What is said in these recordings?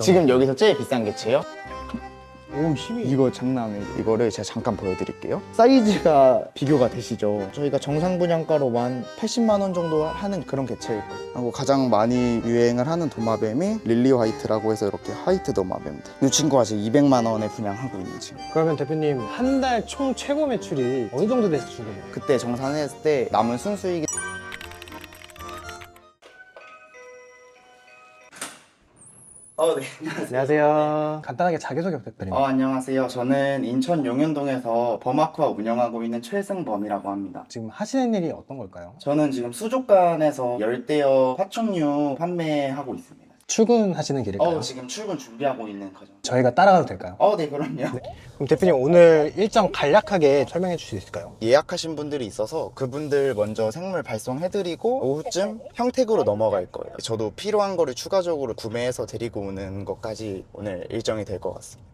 지금 여기서 제일 비싼 개체요? 오 힘이 이거 장난 아니에요. 이거를 제가 잠깐 보여드릴게요. 사이즈가 비교가 되시죠? 저희가 정상 분양가로 한 80만 원 정도 하는 그런 개체일 거예요. 하고 가장 많이 유행을 하는 도마뱀이 릴리 화이트라고 해서 이렇게 화이트 도마뱀들. 이 친구가 지금 200만 원에 분양하고 있는 친구. 그러면 대표님 한 달 총 최고 매출이 어느 정도 됐을 정도예요? 그때 정산했을 때 남은 순수익이 어, 네. 안녕하세요 간단하게 자기소개 부탁드립니다 어, 안녕하세요. 저는 인천 용현동에서 범아쿠아 운영하고 있는 최승범이라고 합니다. 지금 하시는 일이 어떤 걸까요? 저는 지금 수족관에서 열대어 파충류 판매하고 있습니다. 출근하시는 길일까요? 어, 지금 출근 준비하고 있는 과정. 저희가 따라가도 될까요? 어, 네, 그럼요. 그럼 대표님 오늘 일정 간략하게 설명해 주실 수 있을까요? 예약하신 분들이 있어서 그분들 먼저 생물 발송해드리고 오후쯤 평택으로 넘어갈 거예요. 저도 필요한 거를 추가적으로 구매해서 데리고 오는 것까지 오늘 일정이 될 것 같습니다.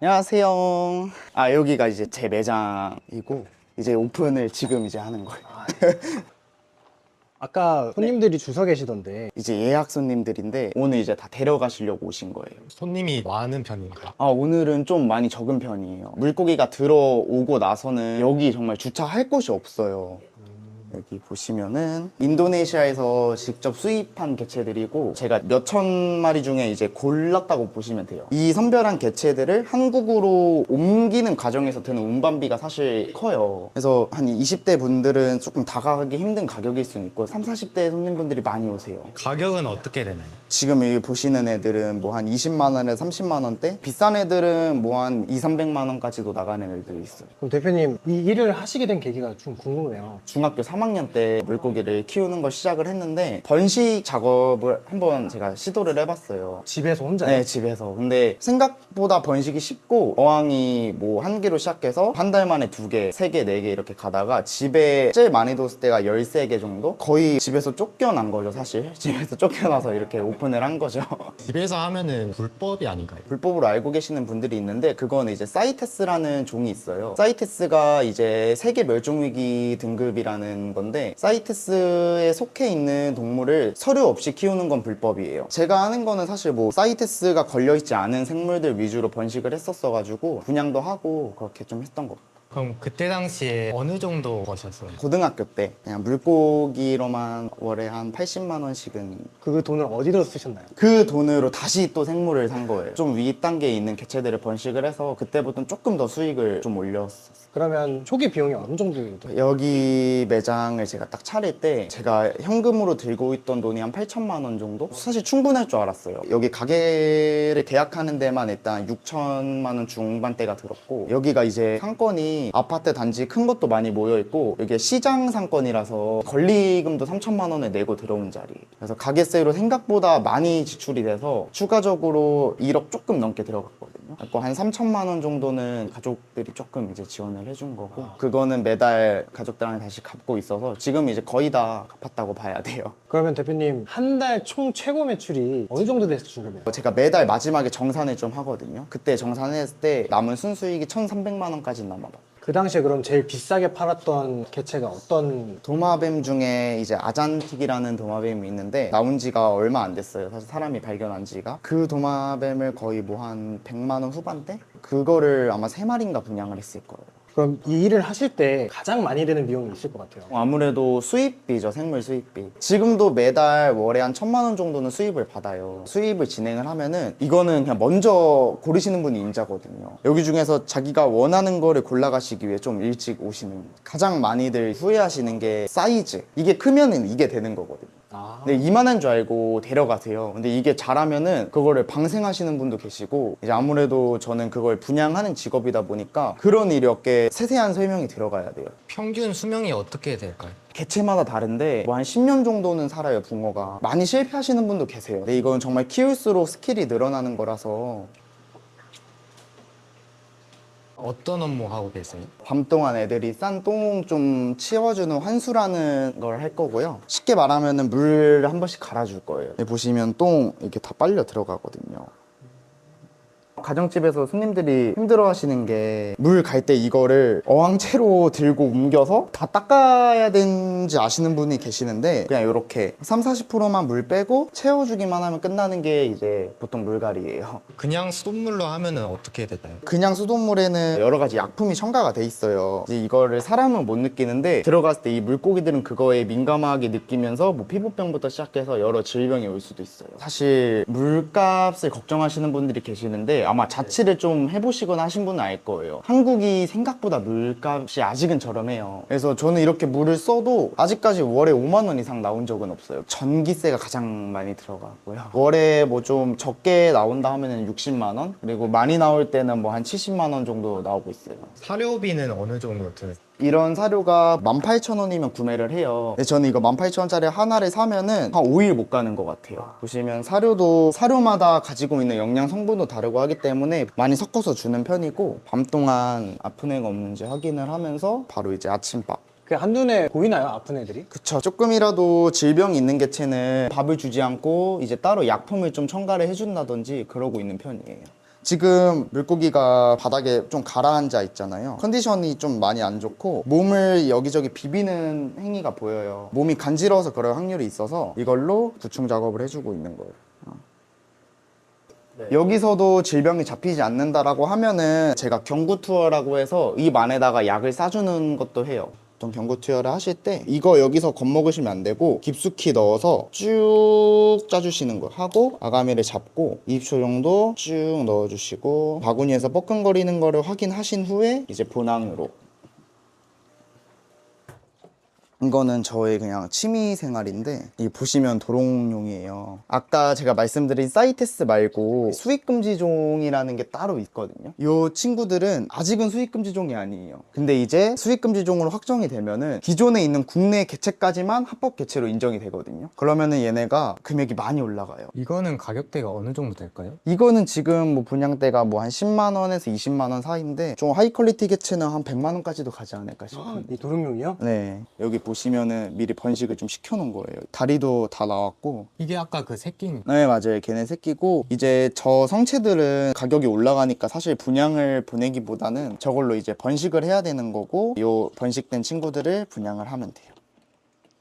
안녕하세요. 아 여기가 이제 제 매장이고 이제 오픈을 지금 이제 하는 거예요. 아까 손님들이 줄서 계시던데 이제 예약 손님들인데 오늘 이제 다 데려가시려고 오신 거예요. 손님이 많은 편인가요? 아 오늘은 좀 많이 적은 편이에요. 물고기가 들어오고 나서는 여기 정말 주차할 곳이 없어요. 여기 보시면은 인도네시아에서 직접 수입한 개체들이고 제가 몇 천 마리 중에 이제 골랐다고 보시면 돼요. 이 선별한 개체들을 한국으로 옮기는 과정에서 드는 운반비가 사실 커요. 그래서 한 20대 분들은 조금 다가가기 힘든 가격일 수는 있고 3, 40대 손님분들이 많이 오세요. 가격은 어떻게 되나요? 지금 여기 보시는 애들은 뭐 한 20만 원에서 30만 원대 비싼 애들은 뭐 한 2, 300만 원까지도 나가는 애들이 있어요 그럼 대표님 이 일을 하시게 된 계기가 좀 궁금해요 중학교 3 학년 때 물고기를 키우는 걸 시작을 했는데 번식 작업을 한번 제가 시도를 해봤어요 집에서 혼자 네 집에서 근데 생각보다 번식이 쉽고 어항이 뭐 한 개로 시작해서 한 달 만에 두 개, 세 개, 네 개 이렇게 가다가 집에 제일 많이 뒀을 때가 13개 정도? 거의 집에서 쫓겨난 거죠 사실 집에서 쫓겨나서 이렇게 오픈을 한 거죠 집에서 하면은 불법이 아닌가요? 불법으로 알고 계시는 분들이 있는데 그거는 이제 사이테스라는 종이 있어요. 사이테스가 이제 세계 멸종위기 등급이라는 건데 사이테스에 속해 있는 동물을 서류 없이 키우는 건 불법이에요. 제가 하는 거는 사실 뭐 사이테스가 걸려 있지 않은 생물들 위주로 번식을 했었어 가지고 분양도 하고 그렇게 좀 했던 거. 그럼 그때 당시에 어느 정도 버셨어요? 고등학교 때 그냥 물고기로만 월에 한 80만 원씩은 그 돈을 어디다 쓰셨나요? 그 돈으로 다시 또 생물을 산 거예요. 좀윗 단계에 있는 개체들을 번식을 해서 그때부터는 조금 더 수익을 좀 올렸었어요. 그러면 초기 비용이 어느 정도 돼요? 여기 매장을 제가 딱 차릴 때 제가 현금으로 들고 있던 돈이 한 8천만 원 정도? 사실 충분할 줄 알았어요. 여기 가게를 계약하는 데만 일단 6천만 원 중반대가 들었고 여기가 이제 상권이 아파트 단지 큰 것도 많이 모여 있고 이게 시장 상권이라서 권리금도 3천만 원을 내고 들어온 자리. 그래서 가게세로 생각보다 많이 지출이 돼서 추가적으로 1억 조금 넘게 들어갔거든요. 그래서 한 3천만 원 정도는 가족들이 조금 이제 지원을 해준 거고 그거는 매달 가족들한테 다시 갚고 있어서 지금 이제 거의 다 갚았다고 봐야 돼요. 그러면 대표님 한 달 총 최고 매출이 어느 정도 됐을 정도예요? 제가 매달 마지막에 정산을 좀 하거든요. 그때 정산했을 때 남은 순수익이 1,300만 원까지 남아요. 그 당시에 그럼 제일 비싸게 팔았던 개체가 어떤 도마뱀 중에 이제 아잔틱이라는 도마뱀이 있는데 나온 지가 얼마 안 됐어요. 사실 사람이 발견한 지가 그 도마뱀을 거의 뭐 한 100만 원 후반대? 그거를 아마 세 마리인가 분양을 했을 거예요. 그럼 이 일을 하실 때 가장 많이 드는 비용이 있을 것 같아요. 아무래도 수입비죠 생물 수입비. 지금도 매달 월에 한 천만 원 정도는 수입을 받아요. 수입을 진행을 하면은 이거는 그냥 먼저 고르시는 분이 임자거든요. 여기 중에서 자기가 원하는 거를 골라가시기 위해 좀 일찍 오시는 가장 많이들 후회하시는 게 사이즈. 이게 크면은 이게 되는 거거든요 아, 근데 이만한 줄 알고 데려가세요. 근데 이게 잘하면은 그거를 방생하시는 분도 계시고 이제 아무래도 저는 그걸 분양하는 직업이다 보니까 그런 이렇게 세세한 설명이 들어가야 돼요. 평균 수명이 어떻게 될까요? 개체마다 다른데 뭐 한 10년 정도는 살아요 붕어가 많이 실패하시는 분도 계세요 근데 이건 정말 키울수록 스킬이 늘어나는 거라서 어떤 업무 하고 계세요? 밤 동안 애들이 싼 똥 좀 치워주는 환수라는 걸 할 거고요. 쉽게 말하면은 물한 번씩 갈아줄 거예요. 보시면 똥 이렇게 다 빨려 들어가거든요 가정집에서 손님들이 힘들어 하시는 게 물 갈 때 이거를 어항채로 들고 옮겨서 다 닦아야 되는지 아시는 분이 계시는데 그냥 이렇게 3, 40%만 물 빼고 채워주기만 하면 끝나는 게 이제 보통 물갈이에요. 그냥 수돗물로 하면은 어떻게 되나요? 그냥 수돗물에는 여러 가지 약품이 첨가가 돼 있어요. 이제 이거를 사람은 못 느끼는데 들어갔을 때 이 물고기들은 그거에 민감하게 느끼면서 뭐 피부병부터 시작해서 여러 질병이 올 수도 있어요. 사실 물값을 걱정하시는 분들이 계시는데 아마 자취를 좀 해보시거나 하신 분은 알 거예요. 한국이 생각보다 물값이 아직은 저렴해요. 그래서 저는 이렇게 물을 써도 아직까지 월에 5만 원 이상 나온 적은 없어요. 전기세가 가장 많이 들어가고요. 월에 뭐 좀 적게 나온다 하면은 60만 원 그리고 많이 나올 때는 뭐 한 70만 원 정도 나오고 있어요. 사료비는 어느 정도 드는? 이런 사료가 18,000원이면 구매를 해요. 근데 저는 이거 18,000원짜리 하나를 사면은 한 5일 못 가는 것 같아요. 보시면 사료도 사료마다 가지고 있는 영양 성분도 다르고 하기 때문에 많이 섞어서 주는 편이고 밤 동안 아픈 애가 없는지 확인을 하면서 바로 이제 아침밥 그 한눈에 보이나요? 아픈 애들이? 그쵸. 조금이라도 질병이 있는 개체는 밥을 주지 않고 이제 따로 약품을 좀 첨가를 해준다든지 그러고 있는 편이에요. 지금 물고기가 바닥에 좀 가라앉아 있잖아요. 컨디션이 좀 많이 안 좋고 몸을 여기저기 비비는 행위가 보여요. 몸이 간지러워서 그럴 확률이 있어서 이걸로 구충 작업을 해주고 있는 거예요. 어. 여기서도 질병이 잡히지 않는다라고 하면은 제가 경구 투어라고 해서 입 안에다가 약을 싸주는 것도 해요. 보통 경구 투여를 하실 때 이거 여기서 겁먹으시면 안 되고 깊숙이 넣어서 쭉 짜주시는 거 하고 아가미를 잡고 20초 정도 쭉 넣어주시고 바구니에서 뻐끔거리는 거를 확인하신 후에 이제 본항으로 이거는 저의 그냥 취미 생활인데 이 보시면 도롱뇽이에요. 아까 제가 말씀드린 사이테스 말고 수익 금지종이라는 게 따로 있거든요. 이 친구들은 아직은 수익 금지종이 아니에요. 근데 이제 수익 금지종으로 확정이 되면은 기존에 있는 국내 개체까지만 합법 개체로 인정이 되거든요. 그러면은 얘네가 금액이 많이 올라가요. 이거는 가격대가 어느 정도 될까요? 이거는 지금 뭐 분양대가 뭐 한 10만 원에서 20만 원 사이인데 좀 하이 퀄리티 개체는 한 100만 원까지도 가지 않을까 싶어요. 이 도롱뇽이요? 네 여기 보시면은 미리 번식을 좀 시켜놓은 거예요. 다리도 다 나왔고. 이게 아까 그 새끼인 네 맞아요. 걔네 새끼고. 이제 저 성체들은 가격이 올라가니까 사실 분양을 보내기보다는 저걸로 이제 번식을 해야 되는 거고 요 번식된 친구들을 분양을 하면 돼요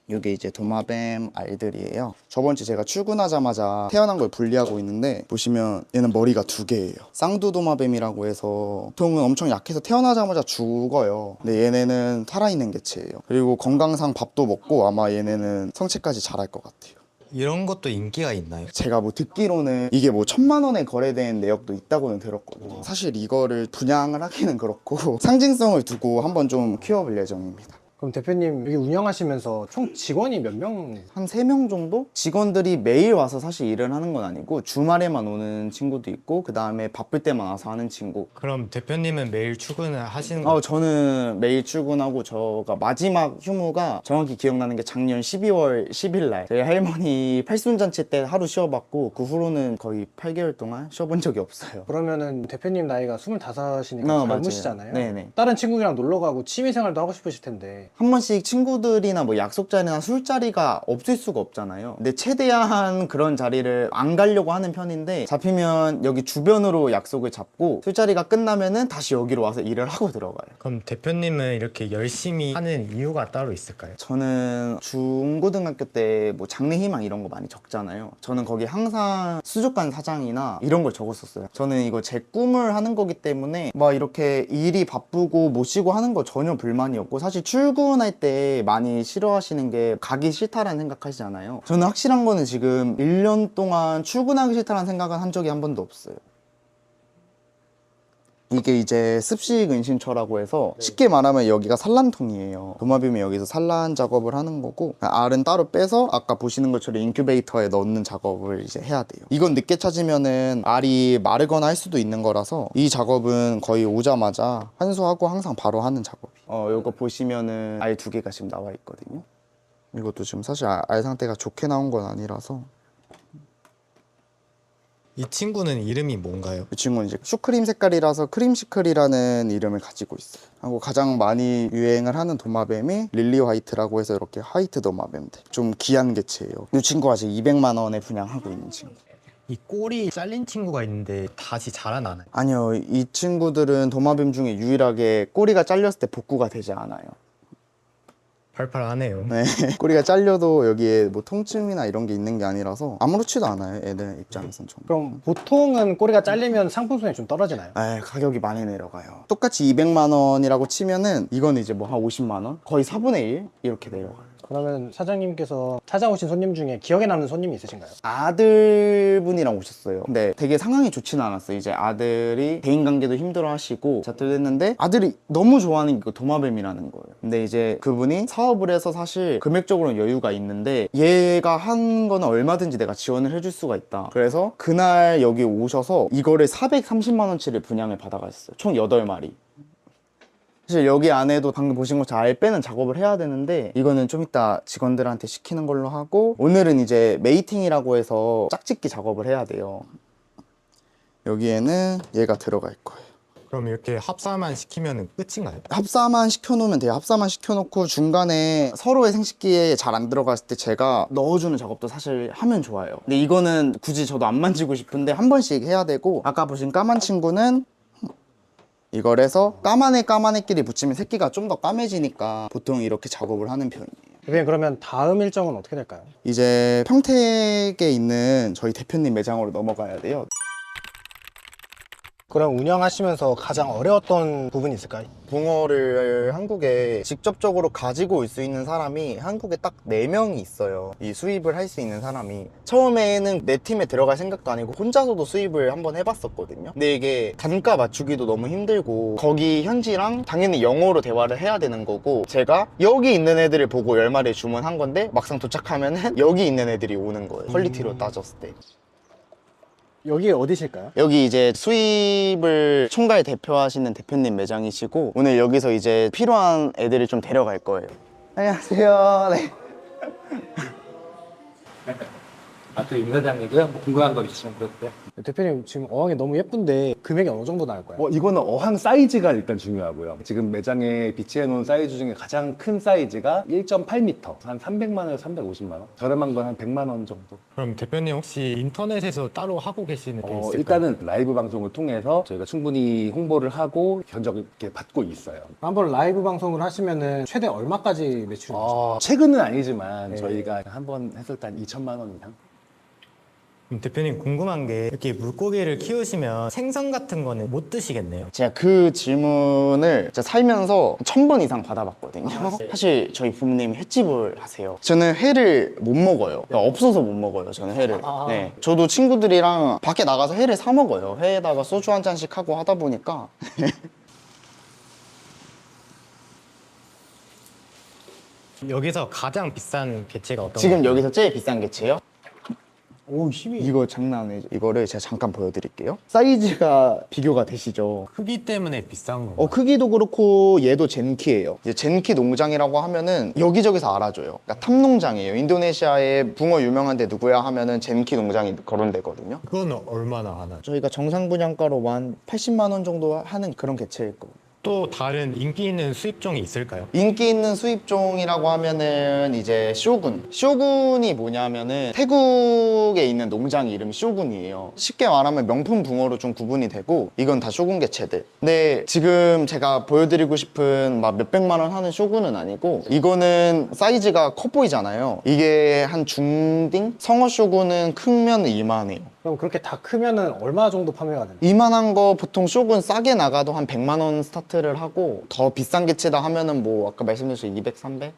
이게 이제 도마뱀 알들이에요. 저번 주 제가 출근하자마자 태어난 걸 분리하고 있는데 보시면 얘는 머리가 두 개예요. 쌍두 도마뱀이라고 해서 보통은 엄청 약해서 태어나자마자 죽어요. 근데 얘네는 살아있는 개체예요. 그리고 건강상 밥도 먹고 아마 얘네는 성체까지 자랄 것 같아요. 이런 것도 인기가 있나요? 제가 뭐 듣기로는 이게 뭐 천만 원에 거래된 내역도 있다고는 들었거든요. 사실 이거를 분양을 하기는 그렇고 상징성을 두고 한번 좀 키워볼 예정입니다. 그럼 대표님 여기 운영하시면서 총 직원이 몇 명? 한세명 정도? 직원들이 매일 와서 사실 일을 하는 건 아니고 주말에만 오는 친구도 있고 그 다음에 바쁠 때만 와서 하는 친구 그럼 대표님은 매일 출근을 하시는 거 어, 저는 매일 출근하고 저가 마지막 휴무가 정확히 기억나는 게 작년 12월 10일 날 저희 할머니 팔순잔치 때 하루 쉬어봤고 그 후로는 거의 8개월 동안 쉬어본 적이 없어요 그러면은 대표님 나이가 25이시니까 어, 맞아요. 젊으시잖아요. 네네. 다른 친구들이랑 놀러 가고 취미 생활도 하고 싶으실 텐데 한 번씩 친구들이나 뭐 약속 자리나 술자리가 없을 수가 없잖아요. 근데 최대한 그런 자리를 안 가려고 하는 편인데 잡히면 여기 주변으로 약속을 잡고 술자리가 끝나면은 다시 여기로 와서 일을 하고 들어가요. 그럼 대표님은 이렇게 열심히 하는 이유가 따로 있을까요? 저는 중고등학교 때 뭐 장래희망 이런 거 많이 적잖아요. 저는 거기 항상 수족관 사장이나 이런 걸 적었었어요. 저는 이거 제 꿈을 하는 거기 때문에 막 이렇게 일이 바쁘고 못 쉬고 하는 거 전혀 불만이었고 사실 출근 할 때 많이 싫어하시는 게 가기 싫다라는 생각하시잖아요. 저는 확실한 거는 지금 1년 동안 출근하기 싫다라는 생각은 한 적이 한 번도 없어요. 이게 이제 습식 은신처라고 해서 쉽게 말하면 여기가 산란통이에요. 도마뱀이 여기서 산란 작업을 하는 거고 알은 따로 빼서 아까 보시는 것처럼 인큐베이터에 넣는 작업을 이제 해야 돼요. 이건 늦게 찾으면은 알이 마르거나 할 수도 있는 거라서 이 작업은 거의 오자마자 환수하고 항상 바로 하는 작업이. 어, 요거 보시면은 알 두 개가 지금 나와 있거든요. 이것도 지금 사실 알- 알 상태가 좋게 나온 건 아니라서 이 친구는 이름이 뭔가요? 이 친구는 이제 슈크림 색깔이라서 크림시클이라는 이름을 가지고 있어요. 하고 가장 많이 유행을 하는 도마뱀이 릴리 화이트라고 해서 이렇게 화이트 도마뱀들. 좀 귀한 개체예요. 이 친구가 지금 200만 원에 분양하고 있는 친구. 이 꼬리 잘린 친구가 있는데 다시 자라나나요? 아니요, 이 친구들은 도마뱀 중에 유일하게 꼬리가 잘렸을 때 복구가 되지 않아요. 팔팔하네요. 네. 꼬리가 잘려도 여기에 뭐 통증이나 이런 게 있는 게 아니라서 아무렇지도 않아요, 애들 입장에선 좀. 그럼 보통은 꼬리가 잘리면 상품성이 좀 떨어지나요? 에 가격이 많이 내려가요. 똑같이 200만 원이라고 치면은 이건 이제 뭐 한 50만 원? 거의 4분의 1 이렇게 내려가요. 그러면 사장님께서 찾아오신 손님 중에 기억에 남는 손님이 있으신가요? 아들분이랑 오셨어요. 근데 되게 상황이 좋지는 않았어요. 이제 아들이 대인 관계도 힘들어 하시고 자퇴를 했는데 아들이 너무 좋아하는 게 도마뱀이라는 거예요. 근데 이제 그분이 사업을 해서 사실 금액적으로는 여유가 있는데 얘가 한 거는 얼마든지 내가 지원을 해줄 수가 있다. 그래서 그날 여기 오셔서 이거를 430만 원치를 분양을 받아가셨어요. 총 8마리. 사실 여기 안에도 방금 보신 거잘 빼는 작업을 해야 되는데 이거는 좀 이따 직원들한테 시키는 걸로 하고 오늘은 이제 메이팅이라고 해서 짝짓기 작업을 해야 돼요. 여기에는 얘가 들어갈 거예요. 그럼 이렇게 합사만 시키면 끝인가요? 합사만 시켜놓으면 돼요. 합사만 시켜놓고 중간에 서로의 생식기에 잘 안 들어갔을 때 제가 넣어주는 작업도 사실 하면 좋아요. 근데 이거는 굳이 저도 안 만지고 싶은데 한 번씩 해야 되고 아까 보신 까만 친구는 이걸 해서 까만 애 까만 애끼리 붙이면 새끼가 좀 더 까매지니까 보통 이렇게 작업을 하는 편이에요. 대표님 그러면 다음 일정은 어떻게 될까요? 이제 평택에 있는 저희 대표님 매장으로 넘어가야 돼요. 그럼 운영하시면서 가장 어려웠던 부분이 있을까요? 붕어를 한국에 직접적으로 가지고 올 수 있는 사람이 한국에 딱 4명이 있어요. 이 수입을 할 수 있는 사람이. 처음에는 내 팀에 들어갈 생각도 아니고 혼자서도 수입을 한번 해봤었거든요. 근데 이게 단가 맞추기도 너무 힘들고 거기 현지랑 당연히 영어로 대화를 해야 되는 거고 제가 여기 있는 애들을 보고 10마리 주문한 건데 막상 도착하면은 여기 있는 애들이 오는 거예요. 퀄리티로 따졌을 때. 여기 어디실까요? 여기 이제 수입을 총괄 대표하시는 대표님 매장이시고 오늘 여기서 이제 필요한 애들을 좀 데려갈 거예요. 안녕하세요. 네. 아, 또 임 사장이고요. 뭐 궁금한 거 있으면 그러세요. 대표님 지금 어항이 너무 예쁜데 금액이 어느 정도 나올까요? 뭐 이거는 어항 사이즈가 일단 중요하고요. 지금 매장에 비치해 놓은 사이즈 중에 가장 큰 사이즈가 1.8m, 한 300만 원에서 350만 원. 저렴한 건 한 100만 원 정도. 그럼 대표님 혹시 인터넷에서 따로 하고 계시는 게 어, 있을까요? 일단은 라이브 방송을 통해서 저희가 충분히 홍보를 하고 견적을 이렇게 받고 있어요. 한번 라이브 방송을 하시면은 최대 얼마까지 매출이 나오실까요? 어, 최근은 아니지만 저희가 한 번 했을 때 한 2천만 원 이상. 대표님 궁금한 게 이렇게 물고기를 키우시면 생선 같은 거는 못 드시겠네요. 제가 그 질문을 제가 살면서 천 번 이상 받아봤거든요. 사실 저희 부모님이 횟집을 하세요. 저는 회를 못 먹어요. 그러니까 없어서 못 먹어요. 저는 회를. 네. 저도 친구들이랑 밖에 나가서 회를 사 먹어요. 회에다가 소주 한 잔씩 하고 하다 보니까 여기서 가장 비싼 개체가 어떤 지금 건가요? 여기서 제일 비싼 개체요? 오 힘이 이거 장난 아니죠. 이거를 제가 잠깐 보여드릴게요. 사이즈가 비교가 되시죠? 크기 때문에 비싼 건가요? 어, 크기도 그렇고 얘도 젠키예요. 이제 젠키 농장이라고 하면은 여기저기서 알아줘요. 그러니까 탑농장이에요. 인도네시아에 붕어 유명한 데 누구야 하면은 젠키 농장이 거론되거든요. 그거는 얼마나 하나요? 저희가 정상 분양가로 한 80만 원 정도 하는 그런 개체일 거예요. 또 다른 인기 있는 수입종이 있을까요? 인기 있는 수입종이라고 하면은 이제 쇼군. 쇼군이 뭐냐면은 태국에 있는 농장 이름이 쇼군이에요. 쉽게 말하면 명품 붕어로 좀 구분이 되고 이건 다 쇼군 개체들. 근데 지금 제가 보여드리고 싶은 막 몇백만 원 하는 쇼군은 아니고 이거는 사이즈가 커 보이잖아요. 이게 한 중딩? 성어 쇼군은 크면 이만해요. 그럼 그렇게 다 크면은 얼마 정도 판매가 되나요? 이만한 거 보통 쇼군 싸게 나가도 한 100만 원 스타트를 하고 더 비싼 개체다 하면은 뭐 아까 말씀드린 200, 300?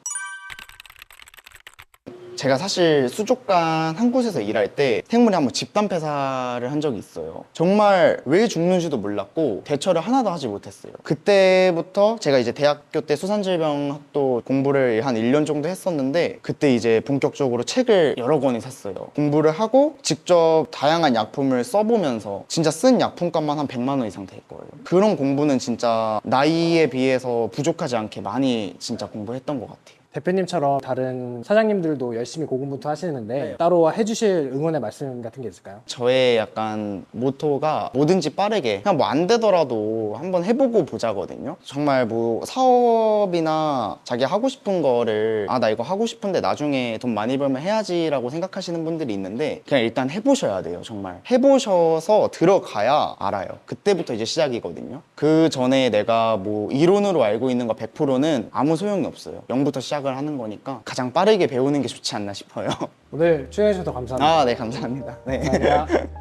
제가 사실 수족관 한 곳에서 일할 때 생물이 한번 집단 폐사를 한 적이 있어요. 정말 왜 죽는지도 몰랐고 대처를 하나도 하지 못했어요. 그때부터 제가 이제 대학교 때 수산질병학도 공부를 한 1년 정도 했었는데 그때 이제 본격적으로 책을 여러 권을 샀어요. 공부를 하고 직접 다양한 약품을 써보면서 진짜 쓴 약품값만 한 100만 원 이상 될 거예요. 그런 공부는 진짜 나이에 비해서 부족하지 않게 많이 진짜 공부했던 것 같아요. 대표님처럼 다른 사장님들도 열심히 고군분투 하시는데 네. 따로 해주실 응원의 말씀 같은 게 있을까요? 저의 약간 모토가 뭐든지 빠르게 그냥 뭐 안 되더라도 한번 해보고 보자거든요. 정말 뭐 사업이나 자기 하고 싶은 거를 아 나 이거 하고 싶은데 나중에 돈 많이 벌면 해야지라고 생각하시는 분들이 있는데 그냥 일단 해보셔야 돼요. 정말 해보셔서 들어가야 알아요. 그때부터 이제 시작이거든요. 그 전에 내가 뭐 이론으로 알고 있는 거 100%는 아무 소용이 없어요. 0부터 시작을 하는 거니까 가장 빠르게 배우는 게 좋지 않나 싶어요. 오늘 출연해주셔서 감사합니다. 아, 네, 감사합니다. 네. 감사합니다.